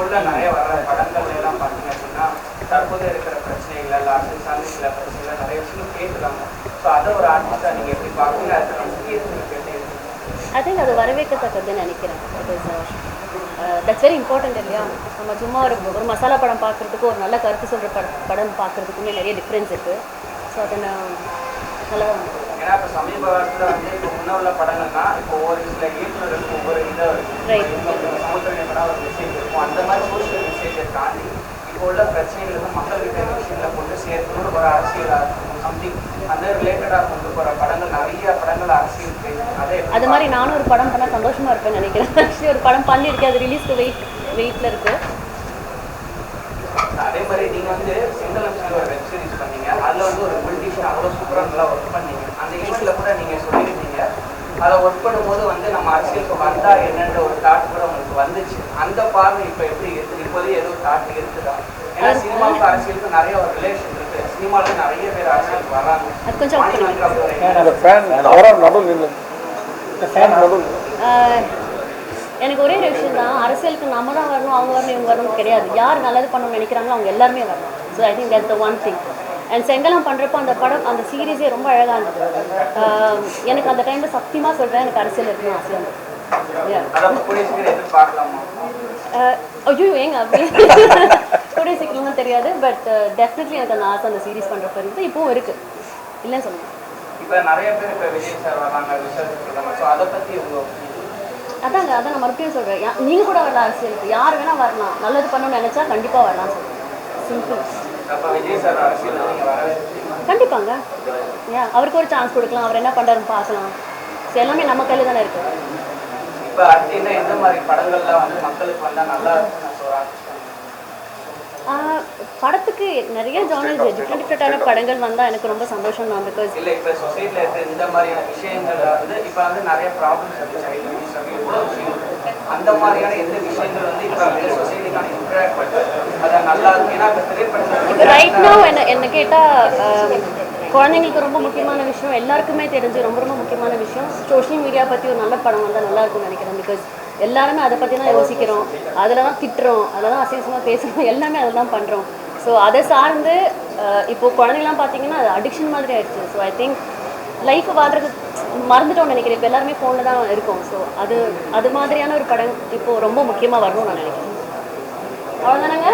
உள்ள நிறைய வர படங்கள் எல்லாம் பார்த்தீங்க அப்படின்னா இருக்கிற பிரச்சனைகள் அரசியல் நிறைய கேட்குறாங்க ஸோ நீங்கள் எப்படி பார்க்குறீங்க அதுக்கான முக்கியத்துவம் கேட்டு அது வரவேற்கத்தக்கதுன்னு நினைக்கிறேன் தட்ஸ் வெரி இம்பார்ட்டன்ட் இல்லையா? நம்ம சும்மா ஒரு ஒரு மசாலா படம் பார்க்கறதுக்கும் ஒரு நல்ல கருத்து சொல்கிற படம் படம் பார்க்கறதுக்குமே நிறைய டிஃப்ரென்ஸ் இருக்குது ஸோ அதை நான் நல்லா வந்து முன்ன உள்ள படங்கள்னா இப்போ ஒவ்வொரு சில இயக்குநர்களுக்கு ஒவ்வொரு இதை Right. சமுத்திர படம் ஒரு மெசேஜ் இருக்கும். அந்த மாதிரி சோஷியல் மெசேஜை தாண்டி இப்போ உள்ள பிரச்சனைகள் வந்து மக்கள்கிட்ட இந்த கொண்டு சேர்க்கணும் ஒரு அரசியல் சம்திங் அந்த ரிலேட்டடாக கொண்டு போகிற படங்கள் நிறைய படங்கள் அரசியல். அதை அது மாதிரி நானும் ஒரு படம் பண்ணால் சந்தோஷமாக இருப்பேன்னு நினைக்கிறேன். ஆக்சுவலி ஒரு படம் பண்ணியிருக்கேன் அது ரிலீஸ்க்கு வெயிட் வெயிட்டில் இருக்குது அதே மாதிரி நீங்க வந்து சிங்களம் ஒரு வெப் சீரிஸ் பண்ணீங்க. அதுல வந்து ஒரு பொலிட்டிஷியன் அவ்வளோ சூப்பரா நல்லா ஒர்க் பண்ணீங்க. அந்த ஈவெண்ட்ல கூட நீங்க சொல்லியிருந்தீங்க அதை ஒர்க் பண்ணும்போது வந்து நம்ம அரசியலுக்கு வந்தா என்னன்ற ஒரு தாட் கூட உங்களுக்கு வந்துச்சு. அந்த பார்வை இப்போ எப்படி இருக்குது இப்போதே ஏதோ தாட் இருக்குதா? ஏன்னா சினிமாவுக்கு அரசியலுக்கு நிறைய ஒரு ரிலேஷன் இருக்கு. சினிமால நிறைய பேர் அரசியலுக்கு வராங்க. எனக்கு ஒரே ஒரு விஷயம் தான். அரசியலுக்கு நம்ம தான் வரணும் அவங்க வரணும் இவங்க வரணும் கிடையாது. யார் நல்லது பண்ணணும்னு நினைக்கிறாங்களோ அவங்க எல்லாருமே வரணும். So I think that's the one thing and செங்கலம் பண்ணுறப்போ அந்த படம் அந்த சீரீஸே ரொம்ப அழகாக இருந்தது. எனக்கு அந்த டைமில் சத்தியமாக சொல்கிறேன் எனக்கு அரசியல் இருக்கணும் ஆஹ் ஐயோ ஏங்க அப்படி. கூடிய சீக்கிரமா தெரியாது பட் டெஃபினெட்லி எனக்கு அந்த ஆசை அந்த சீரீஸ் பண்ணுறப்ப இருந்து இப்போவும் இருக்குது இல்லைன்னு சொல்லுங்கள் இப்போ நிறைய பேர் இப்போ விஜய் சார் வராங்க விஷால் சொல்றாங்க ஸோ அதை பத்தி உங்க அதாங்க அதான் நான் மறுபடியும் சொல்கிறேன் நீங்கள் கூட வரலாம் அரசியலுக்கு. யார் வேணால் வரலாம். நல்லது பண்ணணும்னு நினச்சா கண்டிப்பாக வரலாம் சொல்கிறேன் சிம்பிள் கண்டிப்பாங்க. ஏன் அவருக்கு ஒரு சான்ஸ் கொடுக்கலாம் அவர் என்ன பண்ணுறாருன்னு பார்க்கலாம். எல்லாமே நம்ம கையில் தானே இருக்குது இப்போ அடுத்து என்ன எந்த மாதிரி படங்கள்லாம் வந்து மக்களுக்கு வந்தா நல்லா படத்துக்கு நிறைய ஜானல்ஸ் டிஃப்ரெண்ட் டிஃப்ரெண்ட்டான படங்கள் வந்தால் எனக்கு ரொம்ப சந்தோஷம் தான் பிகாஸ் இல்ல இப்ப சொசைட்டில இருக்க இந்த மாதிரியான விஷயங்கள்ல வந்து இப்ப வந்து நிறைய ப்ராப்ளம்ஸ் இருக்கு. இருக்கு. அந்த மாதிரியான எந்த விஷயங்கள் வந்து இப்ப சொசைட்டிக்கான இன்டராக்ட் பண்ணுறது அது நல்லா இருக்கு ஏன்னா இப்ப இப்போ திரைப்படத்தில் ரைட் நோ என்ன என்ன கேட்டால் um, குழந்தைங்களுக்கு ரொம்ப முக்கியமான விஷயம் எல்லாருக்குமே தெரிஞ்சு ரொம்ப ரொம்ப முக்கியமான விஷயம் சோஷியல் மீடியா பற்றி ஒரு நல்ல படம் வந்தால் நல்லா இருக்கும்னு நினைக்கிறேன். பிகாஸ் எல்லாருமே அதை பற்றி தான் யோசிக்கிறோம். அதில் தான் திட்டுறோம். அதில் தான் அசிங்கமாக பேசுகிறோம் எல்லாமே அதில் தான் பண்ணுறோம் ஸோ அதை சார்ந்து அஹ், இப்போ குழந்தைங்களாம் பார்த்தீங்கன்னா அது அடிக்ஷன் மாதிரி ஆயிடுச்சு. ஸோ ஐ திங்க் லைஃப் வாழ்றது மறந்துட்டோம்னு நினைக்கிறேன். இப்போ எல்லாருமே ஃபோனில் தான் இருக்கோம். ஸோ அது அது மாதிரியான ஒரு படம் இப்போ ரொம்ப முக்கியமாக வரணும்னு நான் நினைக்கிறேன். அவ்வளோதானங்க